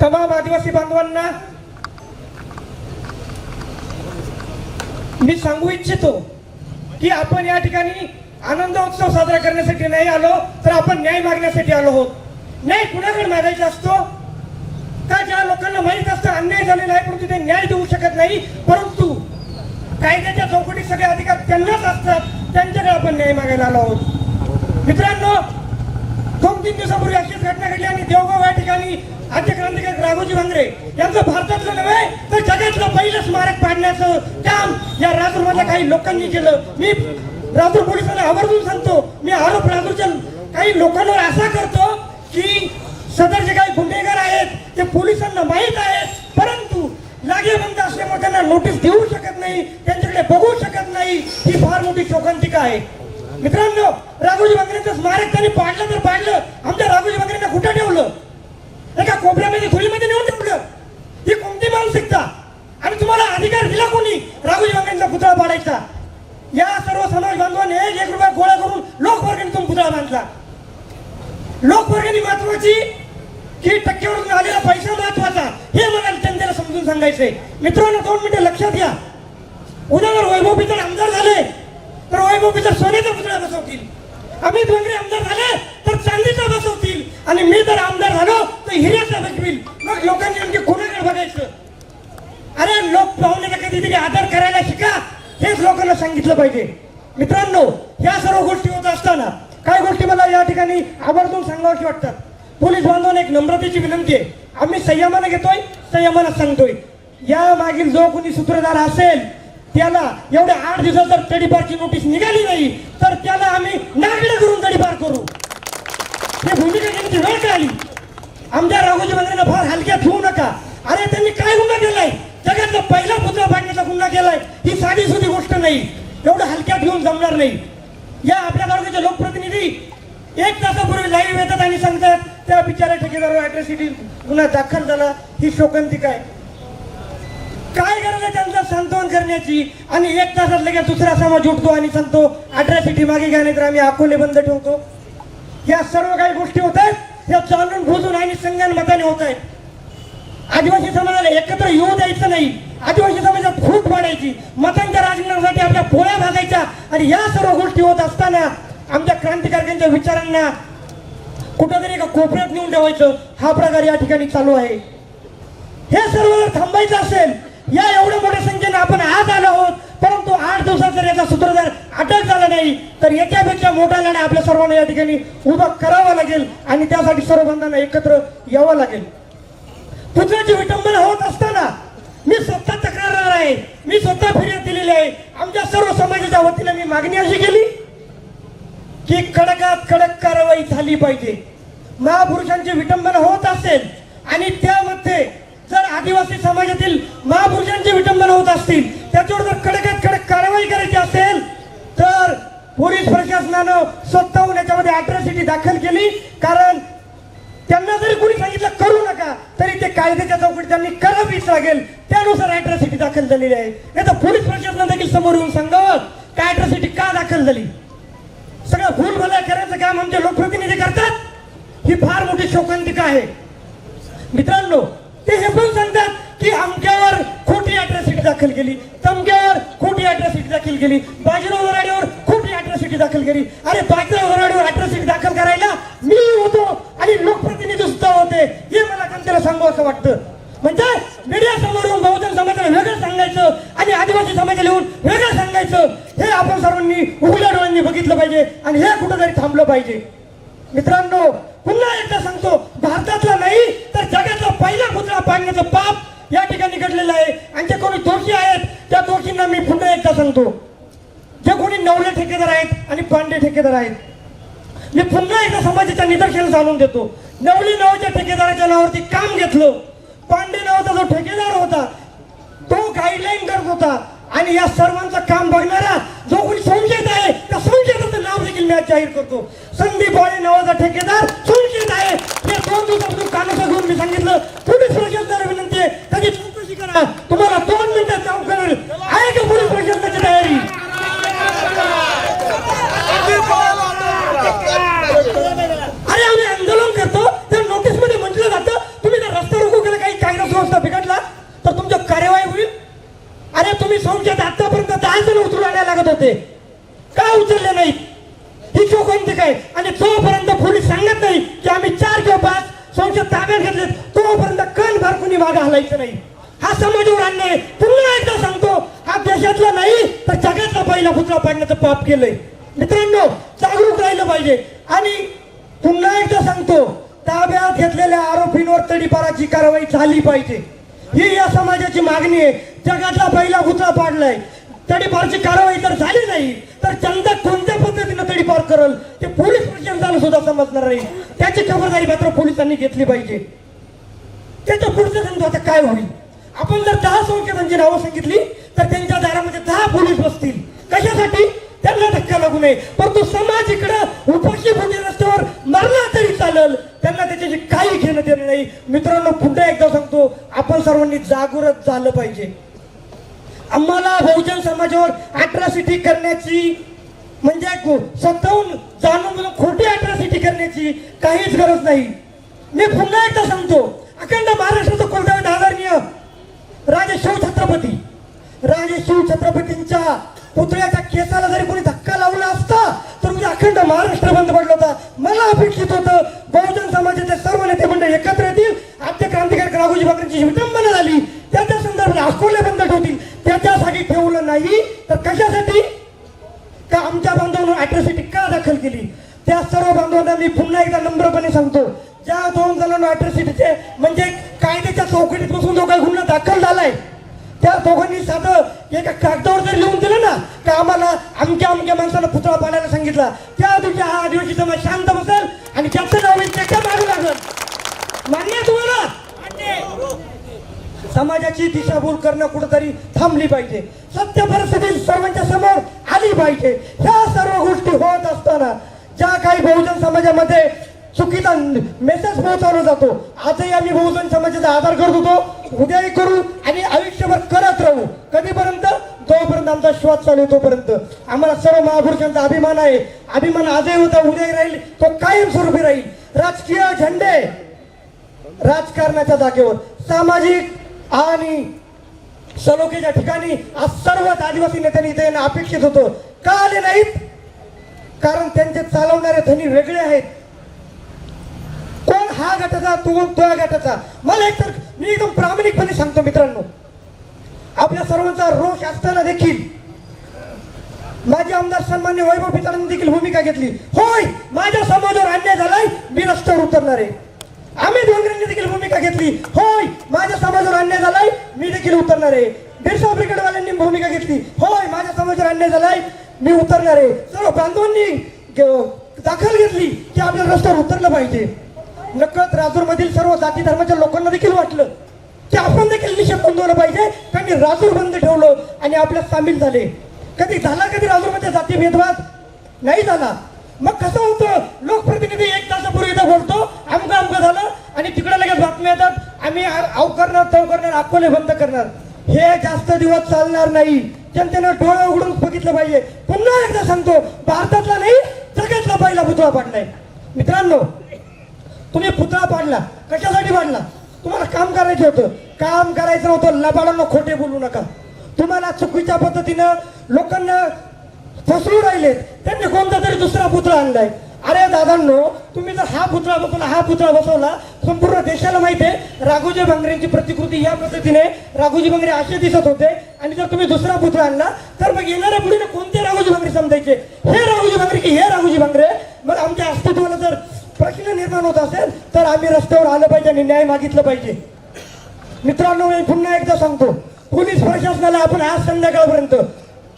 तमाम आदिवासी बांधवांना मी सांगू इच्छितो की आपण या ठिकाणी आनंद उत्सव साजरा करण्यासाठी नाही आलो तर आपण न्याय मागण्यासाठी आलो आहोत. न्याय कुणाकडे मागायचा असतो? का ज्या लोकांना माहीत असतं अन्याय झालेला आहे परंतु ते न्याय देऊ शकत नाही? परंतु कायद्याच्या चौकटीत सगळे अधिकार त्यांनाच असतात त्यांच्याकडे आपण न्याय मागायला आलो आहोत. मित्रांनो दोन तीन दिवसापूर्वी अशीच घटना घडली आणि देवगाव या ठिकाणी आद्य क्रांतिकारक राघोजी भांगरे यांचं भारतातलं नव्हे तर जगातलं पहिलं स्मारक पाडण्याचं काम या राजूरमधल्या काही लोकांनी केलं. मी राजूर पोलिसांना आवर्जून सांगतो मी आरोप राजूरच्या काही लोकांवर असा करतो की सदर जे काही गुन्हेगार आहेत ते पोलिसांना माहीत आहेत परंतु लागेबंद असल्यामुळे त्यांना नोटीस देऊ शकत नाही त्यांच्याकडे बघू शकत नाही ही फार मोठी शोकांतिका आहे. मित्रांनो राघोजी बांगरेंचं स्मारक त्यांनी पाडलं तर पाडलं आमच्या राघोजी बांगरेंना कुठं ठेवलं? कोपऱ्यामध्ये खोलीमध्ये नेऊन ठेवलं. ही कोणती मानसिकता आणि तुम्हाला अधिकार दिला कोणी? राहुल गांधींचा पुतळा पाडायचा. या सर्व समाज बांधवांनी एक एक रुपया गोळा करून लोकवर्गणीतून पुतळा बांधला. लोकवर्गणी महत्वाची की टक्केवरून आलेला पैसा महत्त्वाचा. हे मला जनतेला समजून सांगायचंय. मित्रांनो दोन मिनिटं लक्षात घ्या. उद्या जर वैभव पिचड आमदार झाले तर वैभव पिचड सोन्याचा पुतळा बसवतील. अमित बंगरे आमदार झाले तर चांदीचा बसवतील. आणि मी जर आमदार झालो तर हिरे मग लोकांनी नेमके कुणाकडे बघायचं. अरे लोक पाहुण्याचा कधीतरी आदर करायला शिका हेच लोकांना सांगितलं पाहिजे. मित्रांनो या सर्व गोष्टी होत असताना काही गोष्टी मला या ठिकाणी आवर्जून सांगावशी वाटतात. पोलीस बांधवांना एक नम्रतेची विनंती आहे. आम्ही संयमानं घेतोय संयमानं सांगतोय. या मागील जो कोणी सूत्रधार असेल त्याला एवढ्या आठ दिवसात जर तडीपारची नोटीस निघाली नाही तर त्याला आम्ही नागडे करून तडीपार करू ही भूमिका घेण्याची वेळ का आली आमच्या राघोजी बांगरेंना फार हलक्यात ठेवू नका. अरे त्यांनी काय गुन्हा केलाय? जगातला पहिला पुतळा फाडण्याचा गुन्हा केलाय. ही साधी सुधी गोष्ट नाही. एवढं हलक्यात घेऊन जमणार नाही. या आपल्या तालुक्याचे लोकप्रतिनिधी एक तासापूर्वी लाईव्ह येतात आणि सांगतात त्या बिचाऱ्या ठेकेदार अॅट्रॉसिटी गुन्हा दाखल झाला. ही शोकांतिका आहे. काय गरज आहे त्यांचं सांत्वन करण्याची? आणि एक तासात लगेच दुसरा समाज उठतो आणि सांगतो अॅट्रॉसिटी मागे घ्या नाही तर आम्ही अकोले बंद ठेवतो. या सर्व काही गोष्टी होतात. या जाणून बुजून आणि संज्ञान मताने होत आहेत. आदिवासी समाजाला एकत्र येऊ द्यायचं नाही. आदिवासी समाजात फूट पाडायची मतांच्या राजकारणासाठी आपल्या पोळ्या भागायच्या आणि या सर्व गोष्टी होत असताना आमच्या क्रांतिकारकांच्या विचारांना कुठंतरी एका कोपऱ्यात नेऊन ठेवायचं. हा प्रकार या ठिकाणी चालू आहे. हे सर्व जर थांबायचं असेल या एवढ्या मोठ्या संख्येने आपण आज आलो आहोत. परंतु आठ दिवसात जर याचा सूत्रधार अटक झाला नाही तर याच्यापेक्षा मोठा लढा आपल्या सर्वांना या ठिकाणी उभा करावा लागेल आणि त्यासाठी सर्व बंधांना एकत्र यावं लागेल. पुत्राची विटंबना होत असताना मी स्वतः तक्रारदार आहे. मी स्वतः फिर्याद दिलेली आहे. आमच्या सर्व समाजाच्या वतीने मी मागणी अशी केली की कडकात कडक कारवाई झाली पाहिजे. महापुरुषांची विटंबना होत असेल आणि त्यामध्ये जर आदिवासी समाजातील महापुरुषांची विटंबना होत असतील त्याच्यावर जर कडकात कडक कारवाई करायची असेल तर पोलीस प्रशासनानं स्वतःहून याच्यामध्ये अट्रॉसिटी दाखल केली. कारण त्यांना जरी कोणी सांगितलं करू नका तरी ते कायद्याच्या चौकटीत त्यांनी करावीच लागेल. त्यानुसार अट्रॉसिटी दाखल झालेली आहे. याचा पोलीस प्रशासना देखील समोर येऊन सांगावं काय अट्रॉसिटी का दाखल झाली? सगळं भूल भला करायचं काम आमचे लोकप्रतिनिधी करतात. ही फार मोठी शोकांतिका आहे. मित्रांनो ते हे पण सांगतात की आमच्यावर खोटी अट्रॉसिटी दाखल केली. तमक्यावर खोटी अट्रॉसिटी दाखल केली. बाजीराव वराडीवर खोटी अट्रॉसिटी दाखल केली. अरे बाजीराव वराडीवर अट्रॉसिटी दाखल करायला मी होतो आणि लोकप्रतिनिधी सुद्धा होते. हे मला जनतेला सांगू असं वाटतं. म्हणजे मीडिया समोरून बहुजन समाजाला वेगळं सांगायचं आणि आदिवासी समाजाला येऊन वेगळं सांगायचं हे आपण सर्वांनी उघड्या डोळ्यांनी बघितलं पाहिजे आणि हे कुठंतरी थांबलं पाहिजे. मित्रांनो पुन्हा एकदा सांगतो भारतातला नाही पहिला पुतळा पाडण्याचं पाप या ठिकाणी घडलेलं आहे. आणि जे कोणी दोषी आहेत त्या दोषींना मी पुन्हा एकदा सांगतो. जे कोणी नवले ठेकेदार आहेत आणि पांडे ठेकेदार आहेत मी पुन्हा एकदा समाजाच्या निदर्शनास आणून देतो. नवली नावाच्या ठेकेदाराच्या नावावरती काम घेतलं. पांडे नावाचा जो ठेकेदार होता तो गाईडलाईन करत होता. आणि या सर्वांचं काम बघणारा जो कोणी संशयित आहे त्या संशयिताचं नाव देखील मी जाहीर करतो. संदीप बाळे नावाचा ठेकेदार संशयित आहे. या दोन दिवसापासून कानाचा घेऊन मी सांगितलं पोलीस प्रशासनाला विनंती आहे त्याची चौकशी करा. तुम्हाला दोन मिनिटात जाऊ करेल. आहे का पोलीस प्रशासनाची तयारी अरे आम्ही आंदोलन करतो त्या नोटीसमध्ये म्हटलं जातं तुम्ही त्या रस्ता रोको केलं कायदा सुव्यवस्था बिघडला तर तुमच्या कार्यवाही होईल अरे तुम्ही संशयात आतापर्यंत दहा जण उचलून आणायला का उचलले नाही? ही कोणती काय? आणि तोपर्यंत पोलीस सांगत नाही की आम्ही चार किंवा पाच संशय ताब्यात घेतले. तोपर्यंत कण भर कुणी मागे हलायचं नाही. हा समाजावर आणणे पुन्हा एकदा सांगतो हा देशातला नाही तर जगातला पहिला पुतळा पाडण्याचं पाप केलंय. मित्रांनो जागरूक राहिलं पाहिजे. आणि पुन्हा एकदा सांगतो ताब्यात घेतलेल्या आरोपींवर तडीपाराची कारवाई झाली पाहिजे. ही या समाजाची मागणी आहे. जगातला पहिला पुतळा पाडलाय. तडीपारची कारवाई जर झाली नाही. तर जनता कोणत्या पद्धतीनं तडीपार करल ते पोलीस प्रशासनाला सुद्धा समजणार नाही. त्याची खबरदारी मात्र पोलिसांनी घेतली पाहिजे. त्याच्या पुढचं धंदा आता काय होईल? आपण जर दहा संशोधनांची नावं सांगितली तर त्यांच्या दारामध्ये दहा पोलीस बसतील. कशासाठी? त्यांना धक्का लागू नये. परंतु समाज इकडं उपाशी म्हणजे रस्त्यावर मरला तरी चालल. त्यांना त्याच्याशी काही घेणं देणं नाही. मित्रांनो पुन्हा एकदा सांगतो आपण सर्वांनी जागृत झालं पाहिजे. आम्हाला बहुजन समाजावर अॅट्रॉसिटी करण्याची म्हणजे गो- स्वतःहून जाणून बुजून खोटी अॅट्रॉसिटी करण्याची काहीच गरज नाही. मी पुन्हा एकदा सांगतो अखंड महाराष्ट्राचं कुलदैवत आदरणीय राजेशिव छत्रपती. राजेशिव छत्रपतींच्या पुतळ्याच्या केसाला जरी कोणी धक्का लावला असता तर उद्या अखंड महाराष्ट्र बंद पडला होता. मला अपेक्षित होतं बहुजन समाजाचे सर्व नेते मंडळ एकत्र येतील. आद्य क्रांतिकारक राघोजी बाकरेंची विटंबना झाली. त्याच्या संदर्भात अकोले बंद ठेवतील. त्याच्यासाठी ठेवलं नाही. तर कशासाठी? का आमच्या बांधवांना अट्रॉसिटी का दाखल केली? त्या सर्व बांधवांना मी पुन्हा एकदा नम्रपणे सांगतो. ज्या दोन जणांना अट्रॉसिटीचे म्हणजे कायद्याच्या चौकटीत बसून जो काही गुन्हा दाखल झालाय. त्या दोघांनी साधं एका कागदावर जर लिहून दिलं ना का आम्हाला अमक्या अमक्या माणसाला पुतळा पाडायला सांगितला त्या दिवशी हा आदिवासी समाज शांत बसेल आणि जास्त जाऊन त्याच्या मारू लागल. मान्य आहे तुम्हाला? समाजाची दिशाभूल करणं कुठंतरी थांबली पाहिजे. सत्य परिस्थिती सर्वांच्या समोर आली पाहिजे. ह्या सर्व गोष्टी होत असताना ज्या काही बहुजन समाजामध्ये चुकीचा मेसेज पोहोचवला जातो आजही आम्ही बहुजन समाजाचा आधार करत होतो. उद्याही करू आणि आयुष्यभर करत राहू. कधीपर्यंत? जोपर्यंत आमचा श्वास चालू आहे तोपर्यंत. आम्हाला सर्व महापुरुषांचा अभिमान आहे. अभिमान आजही होता उद्याही राहील. तो कायमस्वरूपी राहील. राजकीय झेंडे राजकारणाच्या जागेवर सामाजिक आणि सलोखेच्या ठिकाणी आज सर्वच आदिवासी नेत्यांनी इथे येणं अपेक्षित होतं. का आले नाहीत? कारण त्यांचे चालवणारे धनी वेगळे आहेत. कोण हा गटाचा तो त्या गटाचा? मला एक तर मी एकदम प्रामाणिकपणे सांगतो मित्रांनो. आपल्या सर्वांचा रोष असताना देखील माझे आमदार सन्मान्य वैभव पितारांनी देखील भूमिका घेतली. होय माझ्या समाजावर अन्याय झालाय मी रस्त्यावर उतरणार आहे. आम्ही डोंगरांनी देखील भूमिका घेतली. होय माझ्या समाजावर अन्याय झालाय मी देखील उतरणार आहे. बिरसा ब्रिगेडवाल्यांनी भूमिका घेतली. होय माझ्या समाजावर अन्याय झालाय मी उतरणार आहे. सर्व बांधवांनी ग- घेतली की आपल्या रस्त्यावर उतरलं पाहिजे. नकळत राजूरमधील सर्व जाती धर्माच्या लोकांना देखील वाटलं की आपण देखील निषेध नोंदवलं पाहिजे. त्यांनी राजूर बंद ठेवलं आणि आपल्यात सामील झाले. कधी झाला कधी राजूरमध्ये जाती भेदभाव? नाही झाला. मग कसं होतं? लोकप्रतिनिधी एक तासापूर्वी इथं बोलतो अमकं अमकं झालं आणि तिकडे लगेच बातम्या येतात आम्ही आ- आव करणार तव करणार अकोले बंद करणार. हे जास्त दिवस चालणार नाही. जनतेनं डोळे उघडून बघितलं पाहिजे. पुन्हा एकदा सांगतो भारतातला नाही जगातला पहिला पुतळा पाडलाय. मित्रांनो तुम्ही पुतळा पाडला. कशासाठी पाडला? तुम्हाला काम करायचं होतं. काम करायचं नव्हतं. लबाडांना खोटे बोलू नका. तुम्हाला चुकीच्या पद्धतीनं लोकांना फसवून राहिले. त्यांनी कोणता तरी दुसरा पुतळा आणलाय. अरे दादांनो तुम्ही जर हा पुतळा बसवला हा पुतळा बसवला संपूर्ण देशाला माहिती आहे राघोजी भांगरेंची प्रतिकृती या पद्धतीने राघोजी भांगरे असे दिसत होते. आणि जर तुम्ही दुसरा पुतळा आणला तर मग येणाऱ्या पुढे कोणते राघोजी भांगरे समजायचे? हे राघोजी भांगरे की हे राघोजी भांगरे? मग आमच्या अस्तित्वाला जर प्रश्न निर्माण होत असेल तर आम्ही रस्त्यावर आलं पाहिजे आणि न्याय मागितलं पाहिजे. मित्रांनो मी पुन्हा एकदा सांगतो पोलीस प्रशासनाला आपण आज संध्याकाळपर्यंत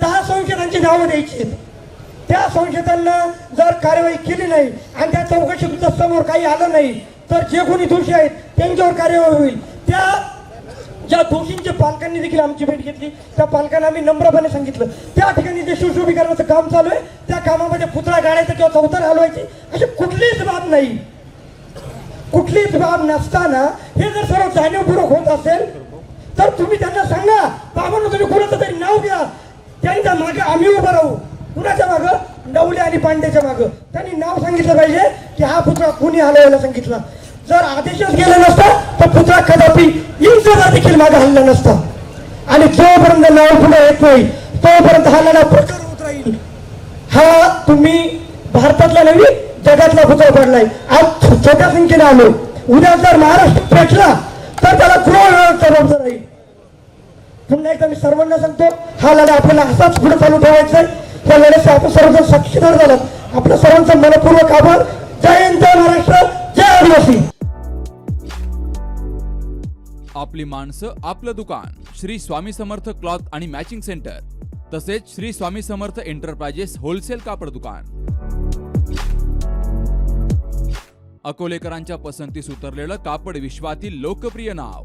दहा संशयतांची नावं द्यायची त्या संशयतांना जर कार्यवाही केली नाही आणि त्या चौकशी समोर काही आलं नाही तर जे कोणी दोषी आहेत त्यांच्यावर कार्यवाही होईल. त्या ज्या दोषींच्या पालकांनी देखील आमची भेट घेतली त्या पालकांना आम्ही नम्रपणे सांगितलं. त्या ठिकाणी जे सुशोभीकरणाचं काम चालू आहे त्या कामामध्ये पुतळा गाडायचा किंवा चौथर हलवायची अशी कुठलीच बाब नाही. कुठलीच बाब नसताना हे जर सर्व जाणीवपूर्वक होत असेल तर तुम्ही त्यांना सांगा. बाबांना तुम्ही कुणाचं तरी नाव घ्या. त्यांच्या मागे आम्ही उभं राहू. कुणाच्या मागं? नवले आणि पांडेच्या मागं. त्यांनी नाव सांगितलं पाहिजे की हा पुतळा कोणी हलवायला सांगितला. जर आदेशच गेला नसता तर पुतळा कदापि देखील मागे हल्ला नसता. आणि जोपर्यंत नाव पुढे येत नाही तोपर्यंत हा प्रकार होत राहील. हा तुम्ही भारतातला नवी जगातला पुतळा पडलाय. आज छोट्या संख्येने आलो. उद्या जर महाराष्ट्र पेटला तर त्याला क्रोड जबाबदार राहील. पुन्हा एकदा मी सर्वांना सांगतो हा लढा आपल्याला असाच पुढे चालू ठेवायचा आहे त्या लढ्याचा आपण सर्वजण साक्षीदार झाला. आपल्या सर्वांचा मनपूर्वक आभार. जय हिंद जय महाराष्ट्र जय आदिवासी. आपली माणसं आपलं दुकान. श्री स्वामी समर्थ क्लॉथ आणि मॅचिंग सेंटर. तसेच श्री स्वामी समर्थ एंटरप्राइजेस होलसेल कापड दुकान. अकोलेकरांच्या पसंतीस उतरलेलं कापड विश्वातील लोकप्रिय नाव.